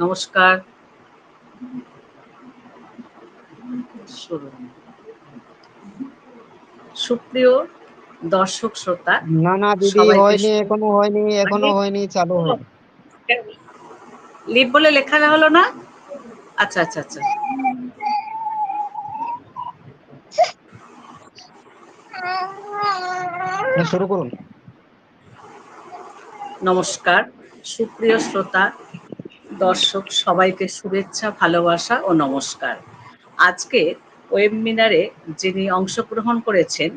নমস্কার। সুপ্রিয় দর্শক শ্রোতা না না দিদি হয়নি এখনও হয়নি এখনও মানে- হয়নি চালু হয়নি। লিভ বলে লেখা হলো না? আচ্ছা আচ্ছা আচ্ছা। শুরু করুন। নমস্কার। সুপ্রিয় শ্রোতা দর্শক সবাইকে শুভেচ্ছা ভালোবাসা ও নমস্কার। আজকে ওয়েবিনারে যিনি অংশগ্রহণ করেছেন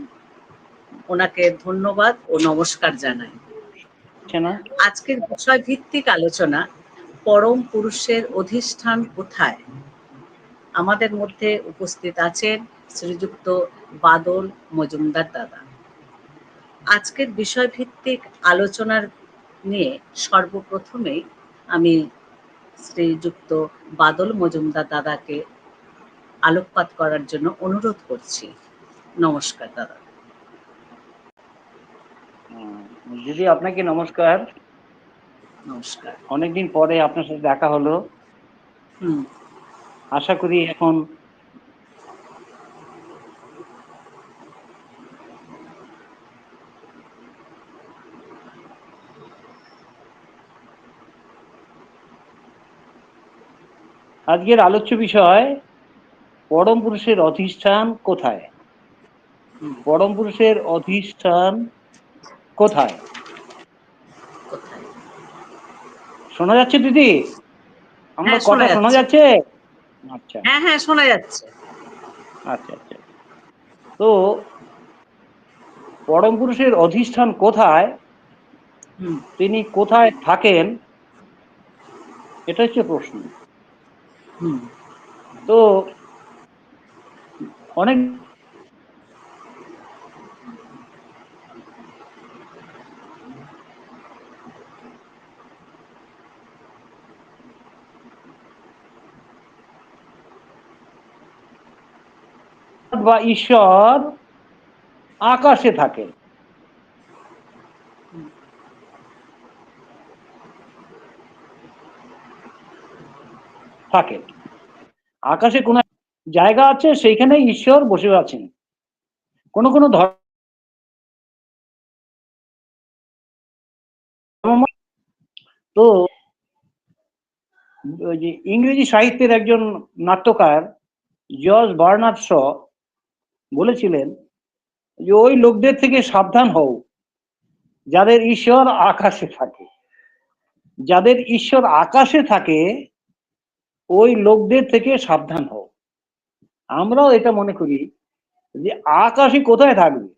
ওনাকে ধন্যবাদ ও নমস্কার জানাই। আজকের বিষয় ভিত্তিক আলোচনা পরম পুরুষের অধিষ্ঠান কোথায়? আমাদের মধ্যে উপস্থিত আছেন শ্রীযুক্ত বাদল মজুমদার দাদা। আজকের বিষয় ভিত্তিক আলোচনার নিয়ে সর্বপ্রথমেই আমি শ্রীযুক্ত বাদল মজুমদার দাদাকে আলোকপাত করার জন্য অনুরোধ করছি। নমস্কার দাদা। দিদি আপনাকে নমস্কার। নমস্কার। অনেকদিন পরে আপনার সাথে দেখা হলো। হুম। আশা করি এখন আজকের আলোচ্য বিষয় পরম পুরুষের অধিষ্ঠান কোথায়? পরম পুরুষের অধিষ্ঠান কোথায়? শোনা যাচ্ছে দিদি? আমার হ্যাঁ, কথা শোনা যাচ্ছে। আচ্ছা। হ্যাঁ হ্যাঁ শোনা যাচ্ছে। আচ্ছা আচ্ছা। তো পরম পুরুষের অধিষ্ঠান কোথায়? তিনি কোথায় থাকেন? এটা হচ্ছে প্রশ্ন। তো অনেক বা ঈশ্বর আকাশে থাকেন থাকেন আকাশে কোন জায়গা আছে, সেইখানে ঈশ্বর বসে আছেন। কোন কোন ধর্ম তো ইংরেজি সাহিত্যের একজন নাট্যকার জর্জ বার্নার্ড শ বলেছিলেন যে, ওই লোকদের থেকে সাবধান হও। যাদের ঈশ্বর আকাশে থাকে, যাদের ঈশ্বর আকাশে থাকে ওই লোকদের থেকে সাবধান হও। আমরাও এটা মনে করি যে আকাশই কোথায় থাকবে?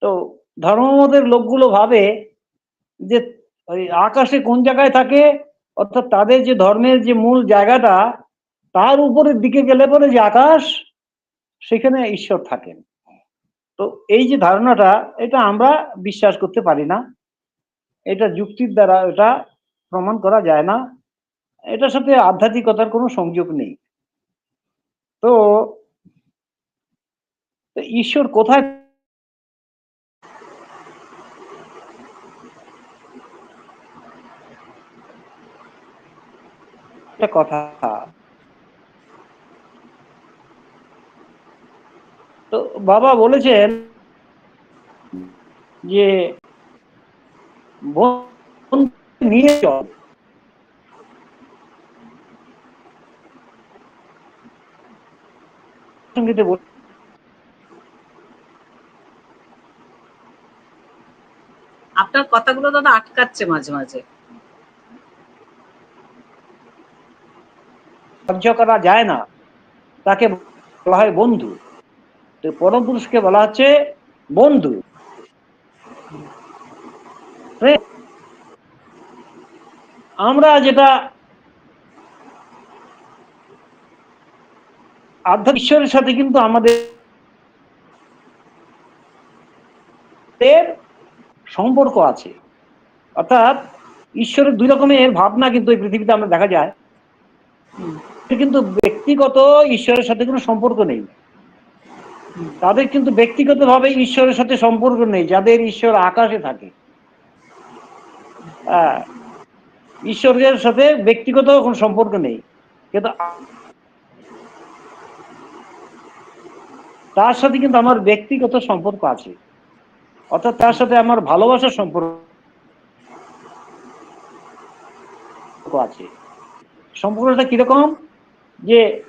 তো ধর্মমতের লোকগুলো ভাবে যে ওই আকাশে কোন জায়গায় থাকে, অর্থাৎ তাদের যে ধর্মের যে মূল জায়গাটা, তার উপরের দিকে গেলে পরে যে আকাশ, সেখানে ঈশ্বর থাকেন। তো এই যে ধারণাটা, এটা আমরা বিশ্বাস করতে পারি না। এটা যুক্তির দ্বারা এটা প্রমাণ করা যায় না। এটার সাথে আধ্যাত্মিকতার কোনো সংযোগ নেই। তো ঈশ্বর কোথায় একটা কথা। তো বাবা বলেছেন যে নিয়ে চল। সঙ্গীতে বল। আপনার কথাগুলো দাদা আটকাচ্ছে মাঝে মাঝে। সহ্য করা যায় না। তাকে বলা হয় বন্ধু। তো পরম পুরুষকে বলা হচ্ছে বন্ধু। আমরা যেটা আধ্যাত্মিক ঈশ্বরের সাথে কিন্তু আমাদের এর সম্পর্ক আছে। অর্থাৎ ঈশ্বরের দুই রকমের ভাবনা কিন্তু এই পৃথিবীতে আমরা দেখা যায়। কিন্তু ব্যক্তিগত ঈশ্বরের সাথে কোনো সম্পর্ক নেই। তাদের কিন্তু ব্যক্তিগতভাবে ঈশ্বরের সাথে সম্পর্ক নেই, যাদের ঈশ্বর আকাশে থাকে। ঈশ্বরের সাথে ব্যক্তিগত কোনো সম্পর্ক নেই। কিন্তু তার সাথে কিন্তু আমার ব্যক্তিগত সম্পর্ক আছে। অর্থাৎ তার সাথে আমার ভালোবাসার সম্পর্ক আছে। সম্পর্কটা কীরকম? যে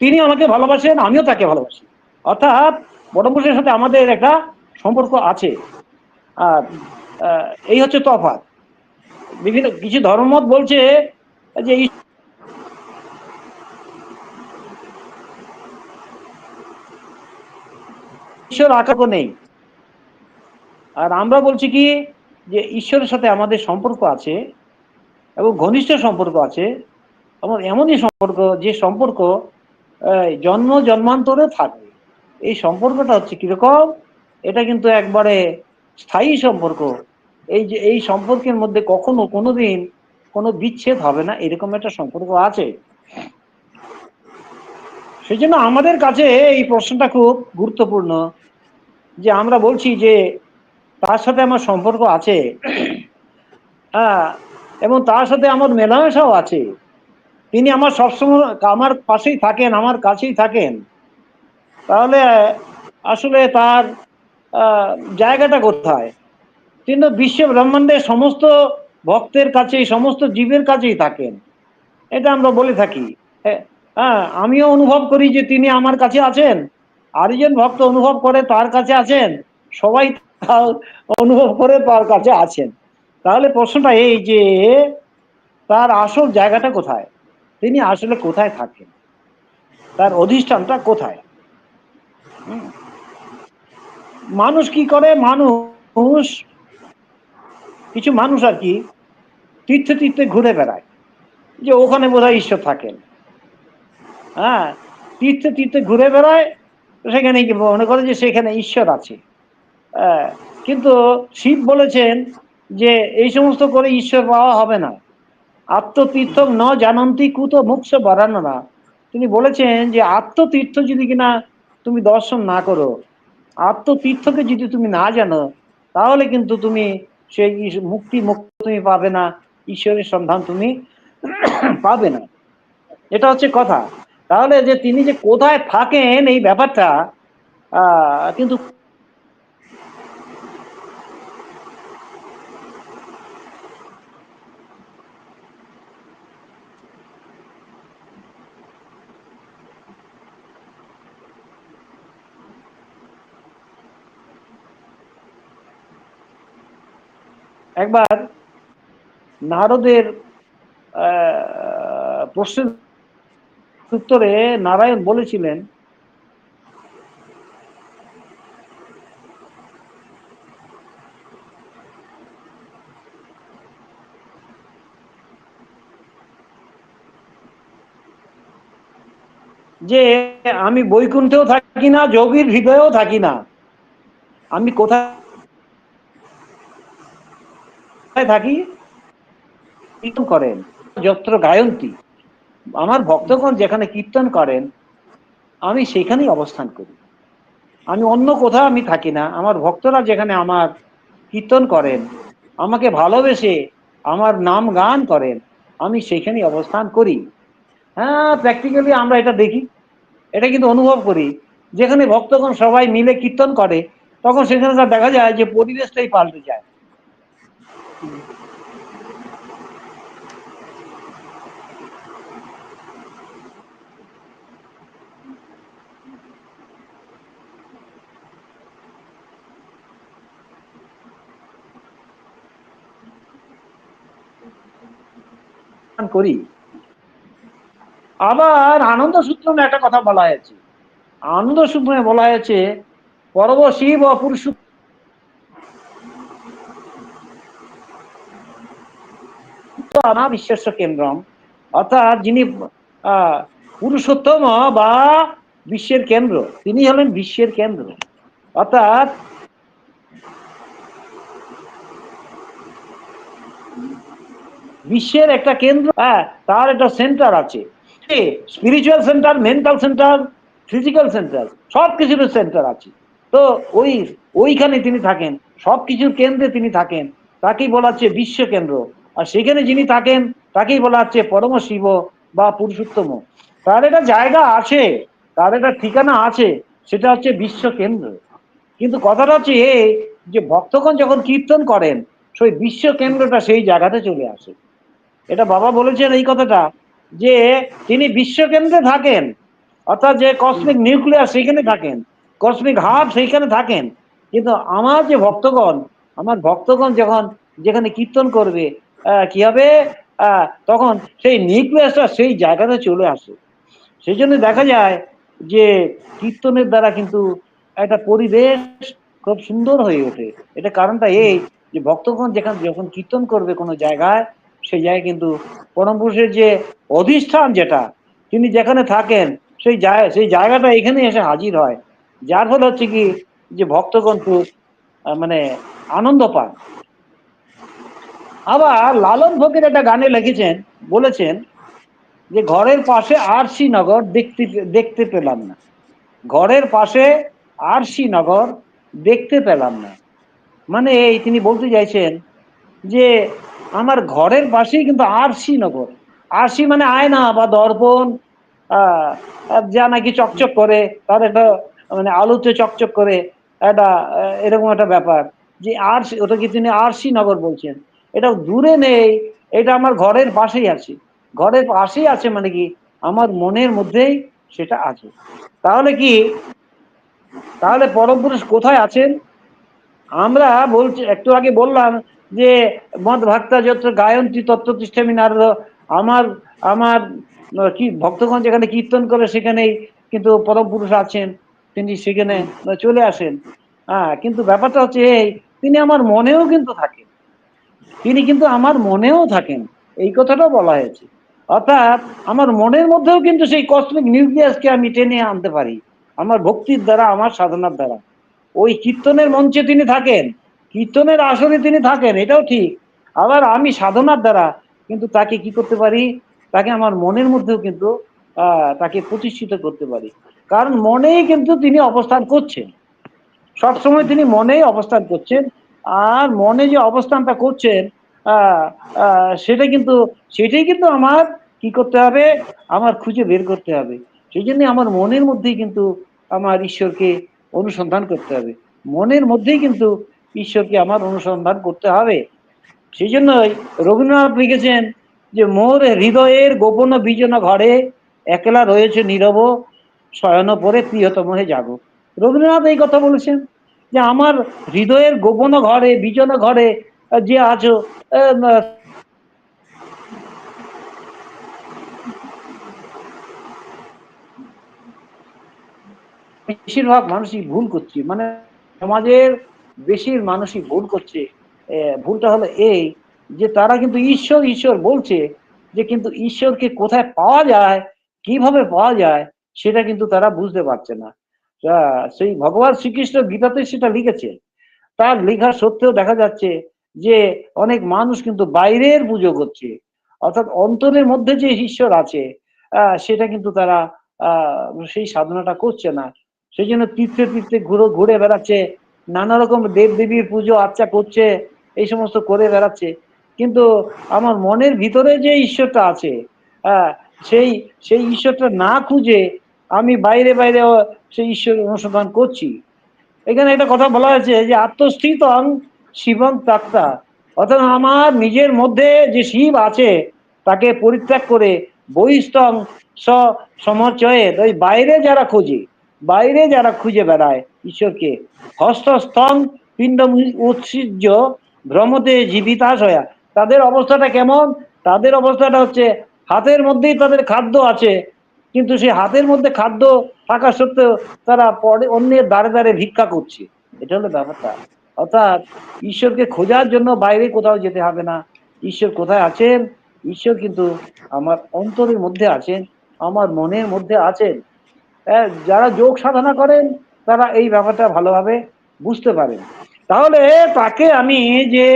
তিনি আমাকে ভালোবাসেন, আমিও তাকে ভালোবাসি। অর্থাৎ বড়পুরুষের সাথে আমাদের একটা সম্পর্ক আছে। আর এই হচ্ছে তফাৎ। বিভিন্ন কিছু ধর্মমত বলছে যে ঈশ্বর আকার নেই। আর আমরা বলছি কি যে ঈশ্বরের সাথে আমাদের সম্পর্ক আছে এবং ঘনিষ্ঠ সম্পর্ক আছে এবং এমনই সম্পর্ক যে সম্পর্ক জন্ম, জন্মান্তরে থাকবে। এই সম্পর্কটা হচ্ছে কীরকম? এটা কিন্তু একবারে স্থায়ী সম্পর্ক। এই যে, এই সম্পর্কের মধ্যে কখনো কোনোদিন কোনো বিচ্ছেদ হবে না, এরকম একটা সম্পর্ক আছে। সেই জন্য আমাদের কাছে এই প্রশ্নটা খুব গুরুত্বপূর্ণ। যে আমরা বলছি যে তার সাথে আমার সম্পর্ক আছে। হ্যাঁ এবং তার সাথে আমার মেলামেশাও আছে। তিনি আমার সবসময় আমার পাশেই থাকেন, আমার কাছেই থাকেন। তাহলে আসলে তার জায়গাটা কোথায়? তিনি বিশ্ব ব্রহ্মাণ্ডের সমস্ত ভক্তের কাছেই, সমস্ত জীবের কাছেই থাকেন। এটা আমরা বলে থাকি। হ্যাঁ আমিও অনুভব করি যে তিনি আমার কাছে আছেন। আরেকজন ভক্ত অনুভব করে তার কাছে আছেন, সবাই অনুভব করে তার কাছে আছেন। তাহলে প্রশ্নটা এই যে, তার আসল জায়গাটা কোথায়? তিনি আসলে কোথায় থাকেন? তার অধিষ্ঠানটা কোথায়? মানুষ কি করে? মানুষ, কিছু মানুষ আর কি তীর্থে তীর্থে ঘুরে বেড়ায়। যে ওখানে বোধহয় ঈশ্বর থাকেন। হ্যাঁ তীর্থে তীর্থে ঘুরে বেড়ায় সেখানে কি মনে করে যে সেখানে ঈশ্বর আছে। কিন্তু শিব বলেছেন যে এই সমস্ত করে ঈশ্বর পাওয়া হবে না। আত্মতীর্থ ন জানন্তি কুত মুখ্য বাড়ানো তিনি বলেছেন যে আত্মতীর্থ যদি কিনা তুমি দর্শন না করো, আত্মতীর্থকে যদি তুমি না জানো, তাহলে কিন্তু তুমি সেই মুক্তি মুক্ত তুমি পাবে না, ঈশ্বরের সন্ধান তুমি পাবে না। এটা হচ্ছে কথা। তাহলে যে তিনি যে কোথায় থাকেন এই ব্যাপারটা কিন্তু একবার নারদের প্রশ্নের উত্তরে নারায়ণ বলেছিলেন, যে আমি বৈকুণ্ঠেও থাকি না, যোগীর হৃদয়েও থাকি না। আমি কোথায় থাকি? করেন? যত্র গায়ন্তী। আমার ভক্তগণ যেখানে কীর্তন করেন, আমি সেখানেই অবস্থান করি। আমি অন্য কোথাও আমি থাকি না। আমার ভক্তরা যেখানে আমার কীর্তন করেন, আমাকে ভালোবেসে আমার নাম গান করেন, আমি সেখানেই অবস্থান করি। হ্যাঁ প্র্যাকটিক্যালি আমরা এটা দেখি। এটা কিন্তু অনুভব করি। যেখানে ভক্তগণ সবাই মিলে কীর্তন করে, তখন সেখানকার দেখা যায় যে পরিবেশটাই পাল্টে যায়। করি। আবার আনন্দ সূত্রে একটা কথা বলা হয়েছে। আনন্দ সূত্রে বলা হয়েছে, পরব শিব অপুরুষ আনা বিশ্বাস কেন্দ্রম। অর্থাৎ যিনি পুরুষোত্তম বা বিশ্বের কেন্দ্র, তিনি হলেন বিশ্বের কেন্দ্র। অর্থাৎ বিশ্বের একটা কেন্দ্র হ্যাঁ তার একটা সেন্টার আছে। Spiritual centre mental centre physical centre সব কিছুর সেন্টার আছে। তো ওই, ওইখানে তিনি থাকেন সব কিছুর কেন্দ্রে তিনি থাকেন, তাকেই বলা হচ্ছে বিশ্ব কেন্দ্র। আর সেখানে যিনি থাকেন, তাকেই বলা হচ্ছে পরম শিব বা পুরুষোত্তম। তার একটা জায়গা আছে, তার একটা ঠিকানা আছে, সেটা হচ্ছে বিশ্ব কেন্দ্র। কিন্তু কথাটা হচ্ছে এই যে ভক্তগণ যখন কীর্তন করেন, সেই বিশ্ব কেন্দ্রটা সেই জায়গাতে চলে আসে। এটা বাবা বলেছেন এই কথাটা, যে তিনি বিশ্বকেন্দ্রে থাকেন, অর্থাৎ যে কসমিক নিউক্লিয়াস সেইখানে থাকেন কসমিক হার্ট সেইখানে থাকেন। কিন্তু আমার যে ভক্তগণ, আমার ভক্তগণ যখন যেখানে কীর্তন করবে কি হবে? তখন সেই নিউক্লিয়াসটা সেই জায়গাতে চলে আসে। সেই জন্য দেখা যায় যে কীর্তনের দ্বারা কিন্তু একটা পরিবেশ খুব সুন্দর হয়ে ওঠে। এটা কারণটা এই যে ভক্তগণ যেখানে যখন কীর্তন করবে কোনো জায়গায় সেই জায়গায় কিন্তু পরম পুরুষের যে অধিষ্ঠান যেটা, তিনি যেখানে থাকেন, সেই জায়গা সেই জায়গাটা এখানে এসে হাজির হয়। যার ফলে হচ্ছে কি, যে ভক্তগণ খুব মানে আনন্দ পান। আবার লালন ফকির একটা গানে লিখেছেন, বলেছেন যে ঘরের পাশে আরসি নগর দেখতে দেখতে পেলাম না। ঘরের পাশে আরসি নগর দেখতে পেলাম না। মানে এই তিনি বলতে চাইছেন যে আমার ঘরের পাশেই কিন্তু আরসি নগর। আরসি মানে আয়না বা দর্পণ যা নাকি চকচক করে, তার একটা মানে আলোতে চকচক করে, একটা এরকম একটা ব্যাপার। যে আর ওটাকে তিনি আরসি নগর বলছেন? এটা দূরে নেই, এটা আমার ঘরের পাশেই আছে। ঘরের পাশেই আছে মানে কি? আমার মনের মধ্যেই সেটা আছে। তাহলে কি? তাহলে পরম পুরুষ কোথায় আছেন? আমরা বলছি, একটু আগে বললাম যে মদ ভক্তা যত গায়ন্তী, তত্ত্ব তিষ্ঠামী নারদ আমার আমার কি ভক্তগণ যেখানে কীর্তন করে সেখানেই কিন্তু পরম পুরুষ আছেন, তিনি সেখানে চলে আসেন। হ্যাঁ কিন্তু ব্যাপারটা হচ্ছে এই, তিনি আমার মনেও কিন্তু থাকেন। তিনি কিন্তু আমার মনেও থাকেন, এই কথাটাও বলা হয়েছে। অর্থাৎ আমার মনের মধ্যেও কিন্তু সেই কসমিক নিউক্লিয়াসকে আমি টেনে আনতে পারি, আমার ভক্তির দ্বারা, আমার সাধনার দ্বারা। ওই কীর্তনের মঞ্চে তিনি থাকেন কীর্তনের আসরে তিনি থাকেন, এটাও ঠিক। আবার আমি সাধনার দ্বারা কিন্তু তাকে কি করতে পারি? তাকে আমার মনের মধ্যেও কিন্তু তাকে প্রতিষ্ঠিত করতে পারি। কারণ মনেই কিন্তু তিনি অবস্থান করছেন। সবসময় তিনি মনেই অবস্থান করছেন। আর মনে যে অবস্থানটা করছেন সেটা কিন্তু, সেটাই কিন্তু আমার কি করতে হবে? আমার খুঁজে বের করতে হবে। সেই জন্য আমার মনের মধ্যেই কিন্তু আমার ঈশ্বরকে অনুসন্ধান করতে হবে। মনের মধ্যেই কিন্তু ঈশ্বরকে আমার অনুসন্ধান করতে হবে। সেই জন্যই রবীন্দ্রনাথ লিখেছেন যে, মোর হৃদয়ের গোপন বিজন ঘরে একলা রয়েছে নীরব, শয়ন পরে প্রিয়তম হয়ে জাগো। রবীন্দ্রনাথ এই কথা বলেছেন যে, আমার হৃদয়ের গোপন ঘরে, বিজন ঘরে যে আছো বেশিরভাগ মানুষই ভুল করছে। মানে সমাজের বেশির মানুষই ভুল করছে। ভুলটা হলো এই যে তারা কিন্তু ঈশ্বর ঈশ্বর বলছে যে কিন্তু ঈশ্বরকে কোথায় পাওয়া যায়, কীভাবে পাওয়া যায়, সেটা কিন্তু তারা বুঝতে পারছে না। সেই ভগবান শ্রীকৃষ্ণ গীতাতে সেটা লিখেছে। তার লেখা সত্ত্বেও দেখা যাচ্ছে যে অনেক মানুষ কিন্তু বাইরের পুজো করছে, অর্থাৎ অন্তরের মধ্যে যে ঈশ্বর আছে সেটা কিন্তু তারা সেই সাধনাটা করছে না। সেই জন্য তীর্থে তীর্থে ঘুরে ঘুরে বেড়াচ্ছে নানা রকম দেব দেবীর পুজো আর্চা করছে এই সমস্ত করে বেড়াচ্ছে। কিন্তু আমার মনের ভিতরে যে ঈশ্বরটা আছে আহ, সেই সেই ঈশ্বরটা না খুঁজে আমি বাইরে বাইরে সেই ঈশ্বর অনুসন্ধান করছি। এখানে একটা কথা বলা হয়েছে যে আত্মস্থিতং শিবং তাক্তা অর্থাৎ আমার নিজের মধ্যে যে শিব আছে তাকে পরিত্যাগ করে বহিস্তং স সমচয়ে ওই বাইরে যারা খোঁজে বাইরে যারা খুঁজে বেড়ায় ঈশ্বরকে। হস্তস্তং পিণ্ড উৎসিজ্য ভ্রমতে জীবিতাশয়া। তাদের অবস্থাটা কেমন? তাদের অবস্থাটা হচ্ছে হাতের মধ্যেই তাদের খাদ্য আছে কিন্তু সেই হাতের মধ্যে খাদ্য থাকা সত্ত্বেও তারা পরে অন্যের দ্বারে দ্বারে ভিক্ষা করছে। এটা হলো ব্যাপারটা। অর্থাৎ ঈশ্বরকে খোঁজার জন্য বাইরে কোথাও যেতে হবে না। ঈশ্বর কোথায় আছেন? ঈশ্বর কিন্তু আমার অন্তরের মধ্যে আছেন আমার মনের মধ্যে আছেন। হ্যাঁ, যারা যোগ সাধনা করেন তারা এই ব্যাপারটা ভালোভাবে বুঝতে পারেন তাহলে তাকে আমি যে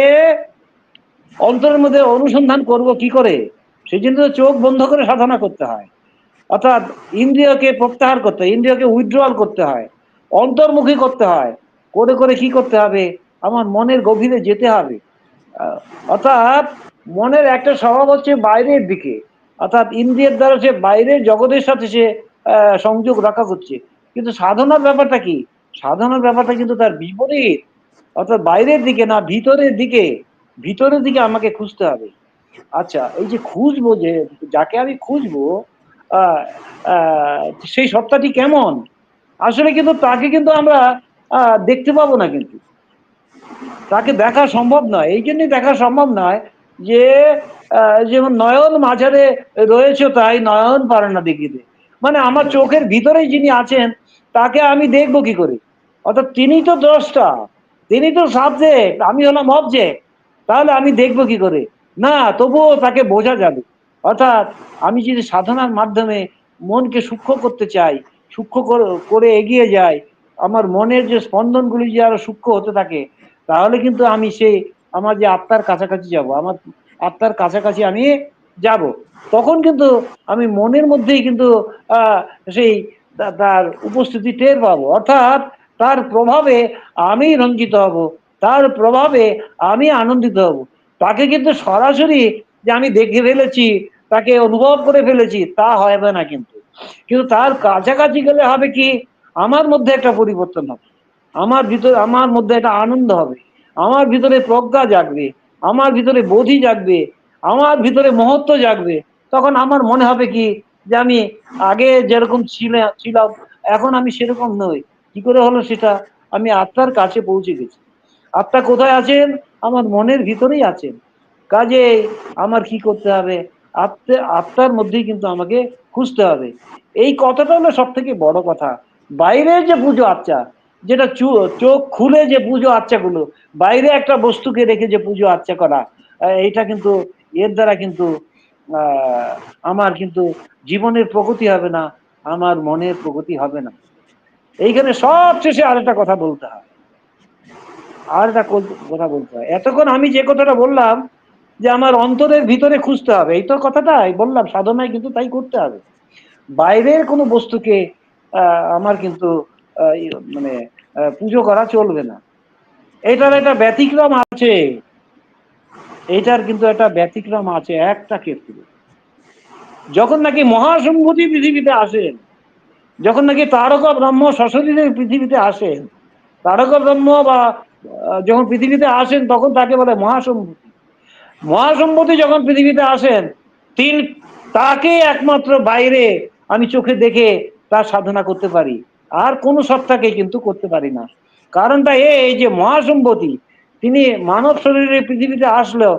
অন্তরের মধ্যে অনুসন্ধান করব কি করে সেই জন্য তো চোখ বন্ধ করে সাধনা করতে হয়। অর্থাৎ ইন্দ্রিয়কে প্রত্যাহার করতে হয়, ইন্দ্রিয়কে উইথড্রয়াল করতে হয়, অন্তর্মুখী করতে হয়, করে করে কি করতে হবে? আমার মনের গভীরে যেতে হবে। অর্থাৎ মনের একটা স্বভাব হচ্ছে বাইরের দিকে, অর্থাৎ ইন্দ্রিয়ের দ্বারা সে বাইরের জগতের সাথে সে সংযোগ রাখা করছে। কিন্তু সাধনার ব্যাপারটা কি? সাধনার ব্যাপারটা কিন্তু তার বিপরীত। অর্থাৎ বাইরের দিকে না, ভিতরের দিকে। ভিতরের দিকে আমাকে খুঁজতে হবে। আচ্ছা এই যে খুঁজবো যে, যাকে আমি খুঁজবো সেই সত্তাটি কেমন? আসলে কিন্তু তাকে কিন্তু আমরা দেখতে পাবো না কিন্তু। তাকে দেখা সম্ভব নয়। এই জন্যই দেখা সম্ভব নয় যে যেমন নয়ন মাঝারে রয়েছে তাই নয়ন পারে না দেখিতে। মানে আমার চোখের ভিতরে যিনি আছেন তাকে আমি দেখব কি করে? অর্থাৎ তিনি তো দ্রষ্টা, তিনি তো সাবজেক্ট আমি হলাম অবজেক্ট তাহলে আমি দেখব কি করে? না, তবুও তাকে বোঝা যাবে অর্থাৎ আমি যদি সাধনার মাধ্যমে মনকে সূক্ষ্ম করতে চাই, সূক্ষ্ম কর- এগিয়ে যাই, আমার মনের যে স্পন্দনগুলি যে আরও সূক্ষ্ম হতে থাকে, তাহলে কিন্তু আমি সেই, আমার যে আত্মার কাছাকাছি যাব, আমার আত্মার কাছাকাছি আমি যাব। তখন কিন্তু আমি মনের মধ্যেই কিন্তু সেই তার উপস্থিতি টের পাবো। অর্থাৎ তার প্রভাবে আমি রঞ্জিত হব, তার প্রভাবে আমি আনন্দিত হব। তাকে কিন্তু সরাসরি যে আমি দেখে ফেলেছি, তাকে অনুভব করে ফেলেছি, তা হবে না কিন্তু। কিন্তু তার কাছাকাছি গেলে হবে কি? আমার মধ্যে একটা পরিবর্তন হবে। আমার ভিতরে, আমার মধ্যে একটা আনন্দ হবে। আমার ভিতরে প্রজ্ঞা জাগবে। আমার ভিতরে বোধি জাগবে। আমার ভিতরে মহত্ব জাগবে। তখন আমার মনে হবে কি? যে আমি আগে যেরকম ছিল- ছিলাম, এখন আমি সেরকম নই। কি করে হলো সেটা? আমি আত্মার কাছে পৌঁছে গেছি। আত্মা কোথায় আছেন? আমার মনের ভিতরেই আছেন। কাজে আমার কি করতে হবে? আত্মা, আত্মার মধ্যেই কিন্তু আমাকে খুঁজতে হবে। এই কথাটা হলো সব থেকে বড় কথা। বাইরের যে পুজো আচ্ছা যেটা চোখ খুলে যে পুজো আচ্চাগুলো বাইরে একটা বস্তুকে রেখে যে পুজো আচ্চা করা এইটা কিন্তু, এর দ্বারা কিন্তু আমার কিন্তু জীবনের প্রগতি হবে না, আমার মনের প্রগতি হবে না। এইখানে সব শেষে আরেকটা কথা বলতে হয়। আর একটা কথা বলতে হয়। এতক্ষণ আমি যে কথাটা বললাম, যে আমার অন্তরের ভিতরে খুঁজতে হবে, এই তো কথাটাই বললাম, সাধনায় কিন্তু তাই করতে হবে। বাইরের কোনো বস্তুকে আমার কিন্তু মানে পুজো করা চলবে না। এটার একটা ব্যতিক্রম আছে। এটার কিন্তু একটা ব্যতিক্রম আছে, একটা ক্ষেত্রে। যখন নাকি মহাসম্ভূতি পৃথিবীতে আসেন, যখন নাকি তারক ব্রহ্ম সশরীরে পৃথিবীতে আসেন, তারক ব্রহ্ম বা যখন পৃথিবীতে আসেন, তখন তাকে বলে মহাসম্ভূতি। মহাসম্ভূতি যখন পৃথিবীতে আসেন, তিনি, তাকে একমাত্র বাইরে আমি চোখে দেখে তার সাধনা করতে পারি। আর কোনো সত্তাকে কিন্তু করতে পারি না। কারণটা এই যে মহাসম্ভূতি তিনি মানব শরীরে পৃথিবীতে আসলেও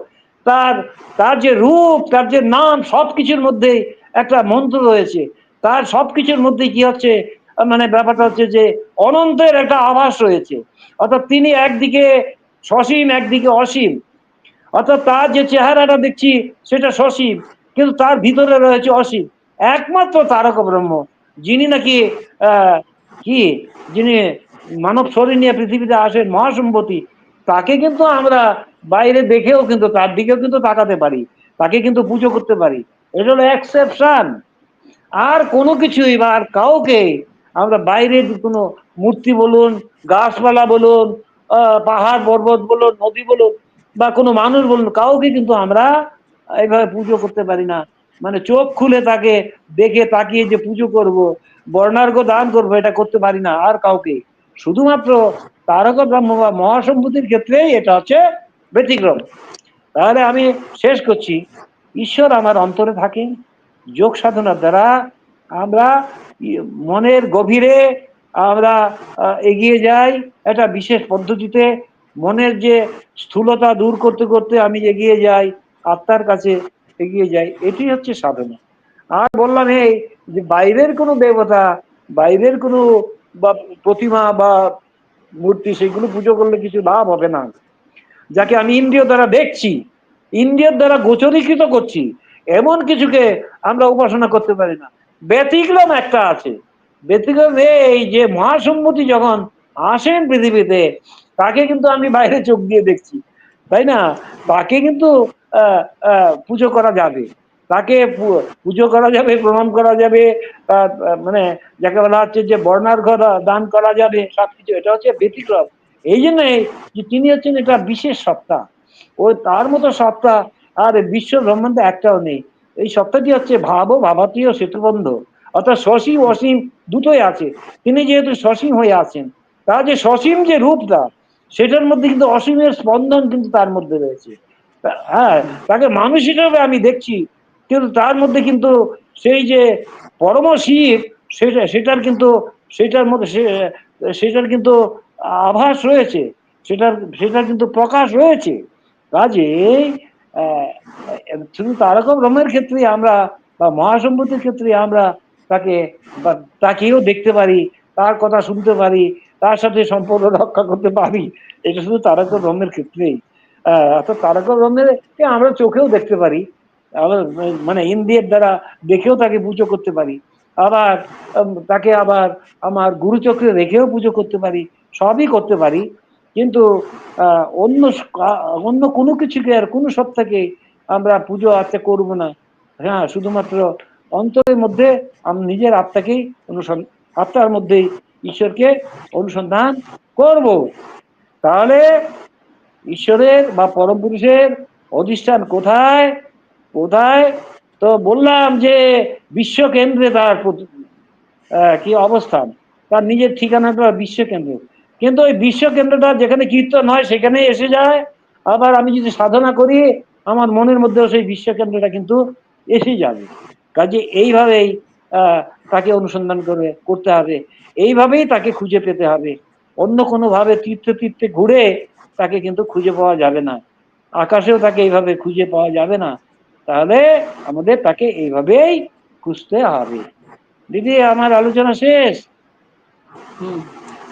তার তার যে রূপ, তার যে নাম সব কিছুর মধ্যেই একটা মন্ত্র রয়েছে। তার সব কিছুর মধ্যে কি হচ্ছে? মানে ব্যাপারটা হচ্ছে যে অনন্তের একটা আভাস রয়েছে। অর্থাৎ তিনি একদিকে সসীম, একদিকে অসীম। অর্থাৎ তার যে চেহারাটা দেখছি সেটা সসীম, কিন্তু তার ভিতরে রয়েছে অসীম। একমাত্র তারক ব্রহ্ম, যিনি নাকি কি? যিনি মানব শরীর নিয়ে পৃথিবীতে আসেন মহাসম্পত্তি তাকে কিন্তু আমরা বাইরে দেখেও কিন্তু তার দিকেও কিন্তু তাকাতে পারি, তাকে কিন্তু পুজো করতে পারি। এটা হলো এক্সেপশন আর কোনো কিছুই বা আর কাউকে আমরা বাইরের কোনো মূর্তি বলুন, গাছপালা বলুন পাহাড়, পর্বত বলুন, নদী বলুন বা কোনো মানুষ বলুন, কাউকে কিন্তু আমরা এইভাবে পুজো করতে পারি না। মানে চোখ খুলে তাকে দেখে তাকিয়ে যে পুজো করব, বর্ণার্ঘ দান করব, এটা করতে পারি না আর কাউকে। শুধুমাত্র তারক ব্রহ্ম বা মহাসম্পত্তির ক্ষেত্রেই এটা হচ্ছে ব্যতিক্রম। তাহলে আমি শেষ করছি। ঈশ্বর আমার অন্তরে থাকেন। যোগ সাধনার দ্বারা আমরা মনের গভীরে আমরা এগিয়ে যাই। একটা বিশেষ পদ্ধতিতে মনের যে স্থূলতা দূর করতে করতে আমি এগিয়ে যাই, আত্মার কাছে এগিয়ে যাই, এটি হচ্ছে সাধনা। আর বললাম, এই যে বাইরের কোনো দেবতা, বাইরের কোনো বা প্রতিমা বা মূর্তি সেগুলো পুজো করলে কিছু লাভ হবে না। যাকে আমি ইন্দ্রিয় দ্বারা দেখছি ইন্দ্রিয়ের দ্বারা গোচরীকৃত করছি এমন কিছুকে আমরা উপাসনা করতে পারি না। ব্যতিক্রম একটা আছে। ব্যতিক্রম এই যে মহাসম্মতি যখন আসেন পৃথিবীতে তাকে কিন্তু আমি বাইরে চোখ দিয়ে দেখছি। তাই না? তাকে কিন্তু আহ, পুজো করা যাবে। তাকে পুজো করা যাবে, প্রণাম করা যাবে মানে যাকে বলা হচ্ছে যে বর্ণার্ঘ দা- দান করা যাবে, সবকিছু। এটা হচ্ছে ব্যতিক্রম এই জন্যই তিনি হচ্ছেন এটা বিশেষ সত্তা ও তার মতো সত্তা আর বিশ্ব ব্রহ্মাণ্ড একটাও নেই। এই সত্তাটি হচ্ছে ভাব, ভাবাতীয় সেতুবন্ধ। অর্থাৎ সসীম, অসীম দুটোই আছে। তিনি যেহেতু সসীম হয়ে আছেন, তার যে সসীম যে রূপটা, সেটার মধ্যে কিন্তু অসীমের স্পন্দন কিন্তু তার মধ্যে রয়েছে। হ্যাঁ তাকে মানুষ হিসেবে আমি দেখছি। কিন্তু তার মধ্যে কিন্তু সেই যে পরম শিব, সেটা, সেটার কিন্তু, সেটার মধ্যে সেটার কিন্তু আভাস রয়েছে, সেটার সেটার কিন্তু প্রকাশ রয়েছে। কাজে শুধু তারক ব্রহ্মের ক্ষেত্রে আমরা বা মহাসম্পত্তির ক্ষেত্রে আমরা তাকে তাকেও দেখতে পারি, তার কথা শুনতে পারি, তার সাথে সম্পর্ক রক্ষা করতে পারি, এটা শুধু তারক ব্রহ্মের ক্ষেত্রেই। অর্থাৎ তারক ব্রহ্মের আমরা চোখেও দেখতে পারি। আবার মানে ইন্দ্রিয়ের দ্বারা দেখেও তাকে পুজো করতে পারি। আবার তাকে আবার আমার গুরুচক্রে রেখেও পুজো করতে পারি, সবই করতে পারি। কিন্তু অন্য অন্য কোনো কিছুকে আর কোনো সত্তাকে আমরা পুজো আচ্ছা করব না। হ্যাঁ শুধুমাত্র অন্তরের মধ্যে আমি, নিজের আত্মাকেই অনুসন্ধান আত্মার মধ্যেই ঈশ্বরকে অনুসন্ধান করব। তাহলে ঈশ্বরের বা পরম পুরুষের অধিষ্ঠান কোথায়? কোথায় তো বললাম যে বিশ্ব কেন্দ্রে তার কি অবস্থান? তার নিজের ঠিকানাটা বিশ্ব কেন্দ্র কিন্তু ওই বিশ্ব কেন্দ্রটা যেখানে কীর্তন হয় সেখানে এসে যায়। আবার আমি যদি সাধনা করি, আমার মনের মধ্যেও সেই বিশ্ব কেন্দ্রটা কিন্তু এসে যাবে। কাজে এইভাবেই তাকে অনুসন্ধান করে, করতে হবে। এইভাবেই তাকে খুঁজে পেতে হবে। অন্য কোনো ভাবে তীর্থে তীর্থে ঘুরে তাকে কিন্তু খুঁজে পাওয়া যাবে না। আকাশেও তাকে এইভাবে খুঁজে পাওয়া যাবে না। তাহলে আমাদের তাকে এইভাবেই খুঁজতে হবে। দিদি আমার আলোচনা শেষ।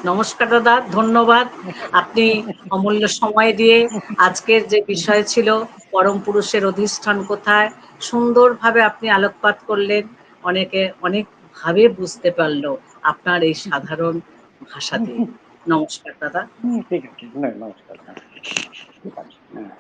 নমস্কার দাদা ধন্যবাদ। আপনি অমূল্য সময় দিয়ে আজকের যে বিষয় ছিল পরম পুরুষের অধিষ্ঠান কোথায় সুন্দরভাবে আপনি আলোকপাত করলেন অনেকে অনেক ভাবে বুঝতে পারল আপনার এই সাধারণ ভাষা দিয়ে নমস্কার দাদা। ঠিক আছে। নমস্কার। ঠিক আছে হ্যাঁ।